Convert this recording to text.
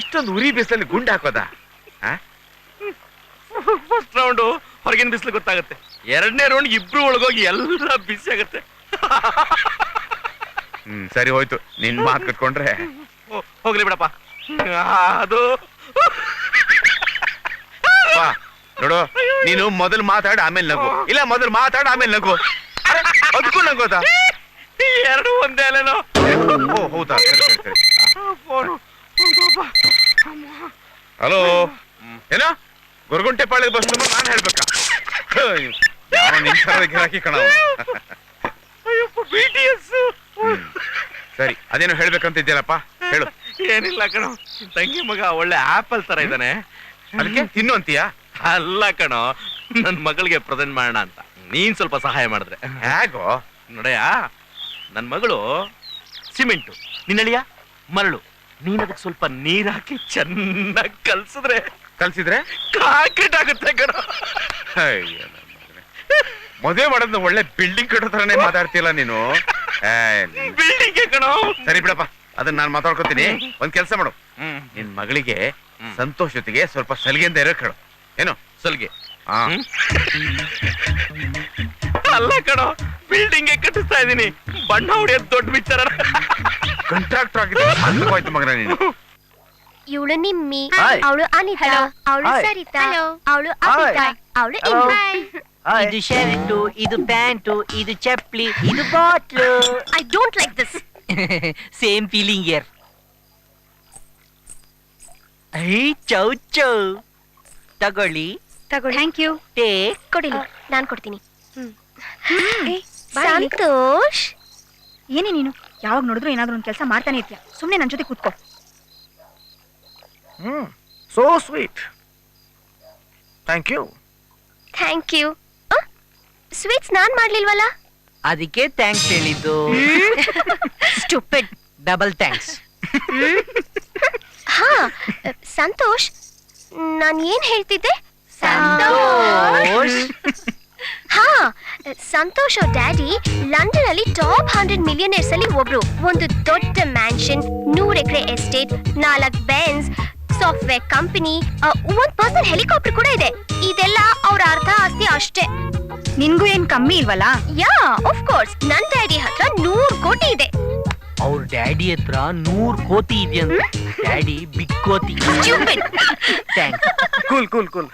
ಇಷ್ಟೊಂದು ಉರಿ ಬಿಸಿಲಲ್ಲಿ ಗುಂಡ್ ಹಾಕೋದ? ಫಸ್ಟ್ ರೌಂಡು ಹೊರಗಿನ ಬಿಸಿಲು ಗೊತ್ತಾಗುತ್ತೆ. ಎರಡನೇ ರೌಂಡ್ ಇಬ್ರು ಒಳಗೋಗಿ ಎಲ್ಲ ಬಿಸಿ ಆಗುತ್ತೆ. ಹ್ಮ್ ಸರಿ ಹೋಯ್ತು. ನಿನ್ ಮಾತು ಕಟ್ಕೊಂಡ್ರೆ. ಹೋಗ್ಲಿ ಬಿಡಪ್ಪ. ಅದು. ಬಾ ನೋಡು ನೀನು ಮೊದಲು ಮಾತಾಡ ಆಮೇಲೆ ನಗು. ಇಲ್ಲ ಮೊದಲು ಮಾತಾಡ ಆಮೇಲೆ ನಗು. ಅರೆ, ಅದಕ್ಕೂ ನಗೋದಾ? ಎರಡು ಒಂದೇ ಅಲ್ಲೇನೋ? ಓ ಹೌದಾ? ಸರಿ ಸರಿ ಸರಿ. ಫೋನು. ಹಲೋ? ಏನೋ? ಗುರುಗುಂಟೆ ಪಾಳ್ಯದ ಬಸ್ ನಂಬರ್ ನಾನು ಹೇಳ್ಬೇಕಾ? ಸರಿ ಅದೇನು ಹೇಳ್ಬೇಕಂತ ಗಿರಾಕಿ ಕಣ. ಸರಿ ಅದೇನೋ ಹೇಳ್ಬೇಕಂತಿದ್ದೀರಪ್ಪ ಹೇಳು. ಏನಿಲ್ಲ ಕಣೋ. ತಂಗಿ ಮಗ ಒಳ್ಳೆ ಆಪಲ್ ತರ ಇದ್ದಾನೆ. ಅದಕ್ಕೆ ತಿನ್ನು ಅಂತೀಯಾ ಅಲ್ಲ ಕಣೋ ನನ್ ಮಗಳಿಗೆ ಪ್ರೆಸೆಂಟ್ ಮಾಡೋಣ ಅಂತ. ನೀನ್ ಸ್ವಲ್ಪ ಸಹಾಯ ಮಾಡಿದ್ರೆ. ಹೇಗೋ? ನೋಡಯ್ಯ ನನ್ನ ಮಗಳು ಸಿಮೆಂಟು. ನಿನ್ನಳಿಯ? ಮರಳು. ನೀನ್ ಅದಕ್ಕೆ ಸ್ವಲ್ಪ ನೀರ್ ಹಾಕಿ ಚೆನ್ನಾಗಿ ಕಲ್ಸಿದ್ರೆ ಕಲ್ಸಿದ್ರೆ? ಕಾಕೆಟ್ ಆಗುತ್ತೆ ಕಣ. ಮದುವೆ ಮಾಡೋದು ಒಳ್ಳೆ ಬಿಲ್ಡಿಂಗ್ ಕಟ್ಟೋ ತರನೇ ಮಾತಾಡ್ತಿಲ್ಲ ನೀನು? ಬಿಲ್ಡಿಂಗ್ ಕಣೋ. ಸರಿ ಬಿಡಪ್ಪ ಅದನ್ನ ನಾನು ಮಾತಾಡ್ಕೊತೀನಿ. ಒಂದ್ ಕೆಲಸ ಮಾಡು. ನಿನ್ ಮಗಳಿಗೆ ಸಂತೋಷ ಜೊತೆಗೆ ಸ್ವಲ್ಪ ಸಲಿಗೆಯಿಂದ ಇರೋ ಕೇಳು ಏನು? ಸಲಿಗೆ. ಅಲ್ಲ ಕಣೋ ಬಿಲ್ಡಿಂಗ್ ಕಟ್ಟಿಸ್ತಾ ಇದೀನಿ ಬಣ್ಣ ಹೊಡಿಯೋದು ದೊಡ್ಡ ವಿಚಾರ. ಕಾಂಟ್ರಾಕ್ಟರ್ ಆಗಿದೆ ಹೋಯ್ತು ಮಗನ ನೀನು ಇವಳು ನಿಮ್ಮಿ Hi. ಅವಳು ಅನಿತಾ ಅವಳು Hi. ಸರಿತಾ ಅವಳು ಅಮಿತಾ ಅವಳು Hello. ಇಂದು ಇದು ಶರ್ಟು ಇದು ಪ್ಯಾಂಟು ಇದು ಚಪ್ಲಿ ಇದು bottle I don't like this same feeling year I ಚೌ ಚೌ ತಗೊಳ್ಳಿ ತಗೊಳ್ಳಿ ಥ್ಯಾಂಕ್ ಯು ಟೇಕ್ ಕೊಡಿಲಿ ನಾನ್ ಕೊಡ್ತೀನಿ ಸಂತೋಷ್ ಏನೇ ನೀನು ಯಾವಾಗ ನೋಡಿದ್ರು ಏನಾದ್ರೂ ಒಂದು ಕೆಲಸ ಮಾಡ್ತಾನೆ ಇರ್ತೀಯ. ಸುಮ್ಮನೆ ನನ್ನ ಜೊತೆ ಕೂತ್ಕೋ. ಹ್ಮ್ so sweet thank you thank you sweets ನಾನ್ ಮಾಡ್ಲಿಲ್ವಲ್ಲ? ಅದಕ್ಕೆ ಥ್ಯಾಂಕ್ಸ್ ಹೇಳಿದ್ದು. ಸ್ಟುಪಿಡ್ ಡಬಲ್ ಥ್ಯಾಂಕ್ಸ್ ಹಾ ಸಂತೋಷ್ ನಾನು ಏನ್ ಹೇಳ್ತಿದ್ದೆ? ಸಂತೋಷ್. ಸಂತೋಷ್ ಅವ್ರ ಡ್ಯಾಡಿ ಲಂಡನ್ ಅಲ್ಲಿ ಟಾಪ್ ಹಂಡ್ರೆಡ್ ಮಿಲಿಯನರ್ಸ್ ಅಲ್ಲಿ ಒಬ್ರು. ಒಂದು ದೊಡ್ಡ ಮ್ಯಾನ್ಷನ್ ನೂರ್ ಎಕರೆ ಎಸ್ಟೇಟ್ ನಾಲ್ಕು ಬೆನ್ಸ್ ಸಾಫ್ಟ್ವೇರ್ ಕಂಪನಿ ಒಂದ್ ಪರ್ಸನ್ ಹೆಲಿಕಾಪ್ಟರ್ ಕೂಡ ಇದೆ. ಇದೆಲ್ಲ ಅವ್ರ ಅರ್ಧ ಆಸ್ತಿ ಅಷ್ಟೇ. ನಿನ್ಗೂ ಏನ್ ಕಮ್ಮಿ ಇಲ್ವಲ್ಲ? ಯಾ ಆಫ್ ಕೋರ್ಸ್ ನನ್ ಡ್ಯಾಡಿ ಹತ್ರ ನೂರ್ ಕೋಟಿ ಇದೆ. ಅವ್ರ ಡ್ಯಾಡಿ ಹತ್ರ ನೂರ್ ಕೋತಿ ಇದೆಯಂತ ಡ್ಯಾಡಿ ಬಿಗ್ ಕೋತಿ ಕೂಲ್ ಕೂಲ್ ಕೂಲ್